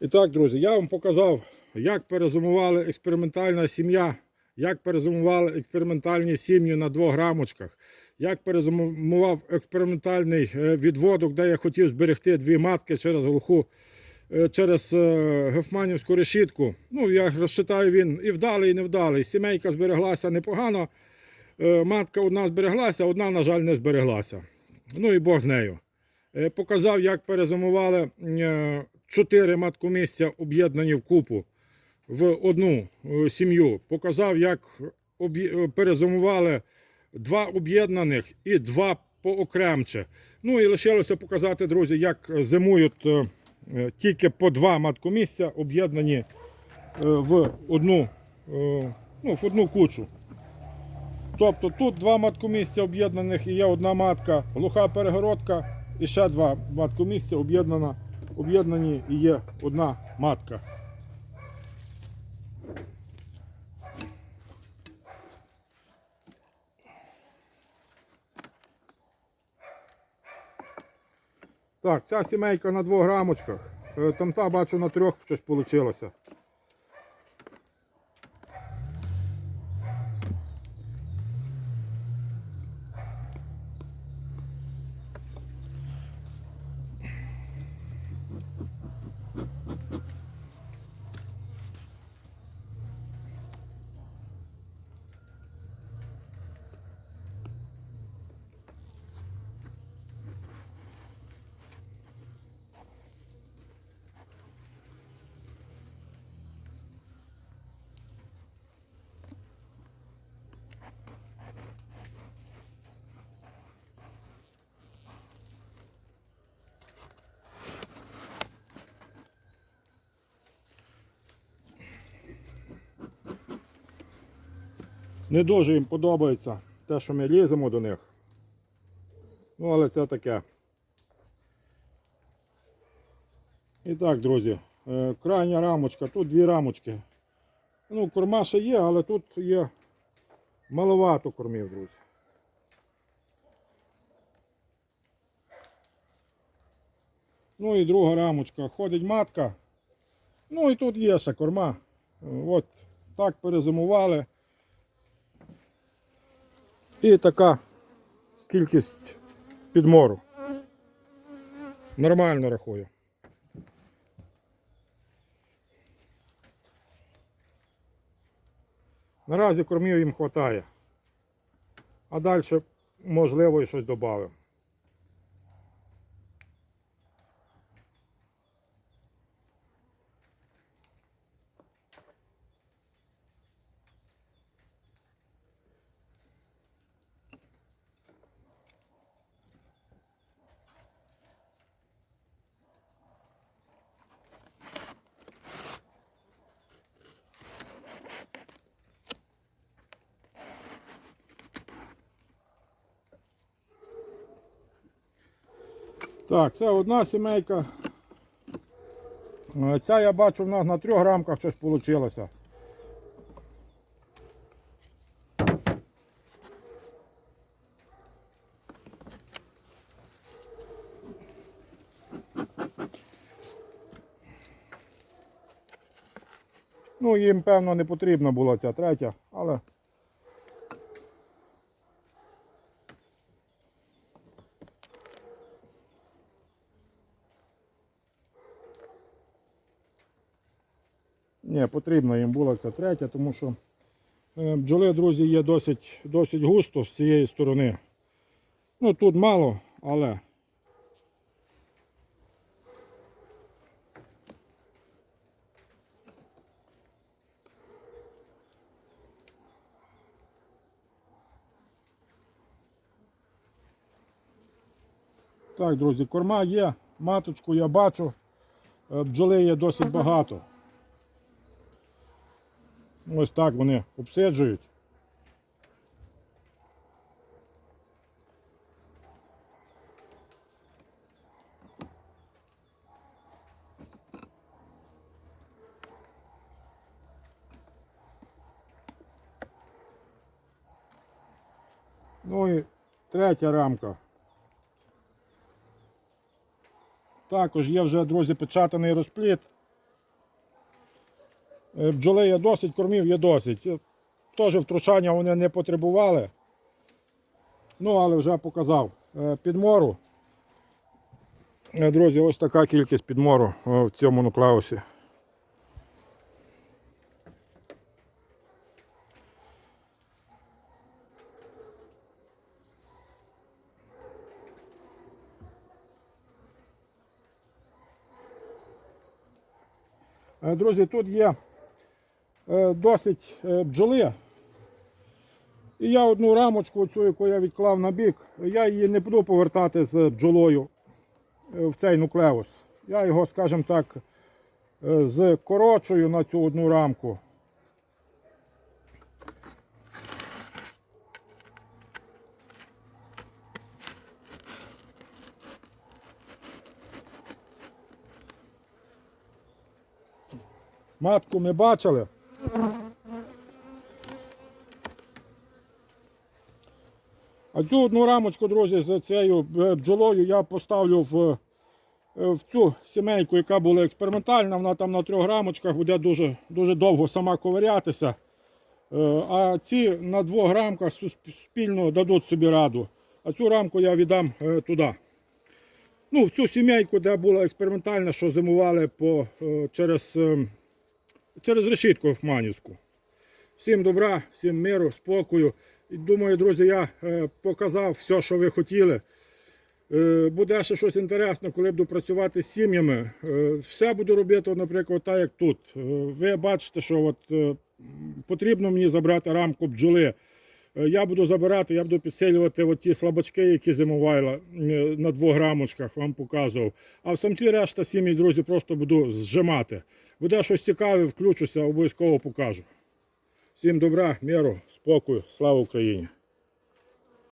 І так, друзі, я вам показав, як перезимувала експериментальна сім'я, як перезимували експериментальні сім'ї на двох рамочках, як перезимував експериментальний е, відводок, де я хотів зберегти дві матки через глуху, е, через е, гефманівську решітку. Ну, я розчитаю, він і вдалий, і невдалий. Сімейка збереглася непогано. Матка одна збереглася, одна, на жаль, не збереглася. Ну і Бог з нею. Е, Показав, як перезимували е, чотири маткомісця об'єднані в купу в одну е, сім'ю. Показав, як перезимували два об'єднаних і два поокремче. Ну і лишилося показати, друзі, як зимують тільки по два маткомісця об'єднані в одну, ну, в одну кучу. Тобто тут два маткомісця об'єднаних і є одна матка, глуха перегородка і ще два маткомісця об'єднана, об'єднані і є одна матка. Так, ця сімейка на двох рамочках. Е, Там та бачу на трьох щось вийшло. Не дуже їм подобається те, що ми ліземо до них. Ну, але це таке. І так, друзі, е, крайня рамочка, тут дві рамочки. Ну, корма ще є, але тут є маловато кормів, друзі. Ну і друга рамочка. Ходить матка. Ну і тут є ще корма. От так перезимували. І така кількість підмору. Нормально рахую. Наразі кормів їм вистачає. А далі, можливо, і щось додав. Так, це одна сімейка. Е, Ця я бачу в нас на трьох рамках щось вийшло. Ну, їм, певно, не потрібна була ця третя, але Ні, потрібна їм була ця третя, тому що е, бджоли, друзі, є досить, досить густо з цієї сторони. Ну тут мало, але. Так, друзі, корма є, маточку я бачу, е, бджоли є досить багато. Ось так вони обсиджують. Ну і третя рамка. Також є вже, друзі, печатаний розпліт. Е, Бджоли є досить, кормів є досить. Е, Теж втручання вони не потребували. Ну, але вже показав Е, підмору. Друзі, ось така кількість підмору в цьому нуклеусі. Друзі, тут є досить е, бджоли. І я одну рамочку, цю, яку я відклав на бік, я її не буду повертати з бджолою е, в цей нуклеус. Я його, скажімо так, е, скорочую на цю одну рамку. Матку ми бачили. А цю одну рамочку, друзі, з цією е, бджолою я поставлю в, е, в цю сімейку, яка була експериментальна. Вона там на трьох рамочках буде дуже, дуже довго сама ковирятися. Е, А ці на двох рамках спільно дадуть собі раду. А цю рамку я віддам туди. Ну, в цю сімейку, де була експериментальна, що зимували по, через, е, через решітку Хофманівську. Всім добра, всім миру, спокою. І думаю, друзі, я е, показав все, що ви хотіли. Е, буде ще щось інтересне, коли буду працювати з сім'ями. Е, все буду робити, наприклад, так як тут. Ви бачите, що от, потрібно мені забрати рамку бджоли. Е, Я буду забирати, я буду підсилювати ті слабачки, які зимували на двох рамочках, вам показував. А в самці решта сім'ї, друзі, просто буду зжимати. Буде щось цікаве, включуся, обов'язково покажу. Всім добра, миру, спокою, слава Україні!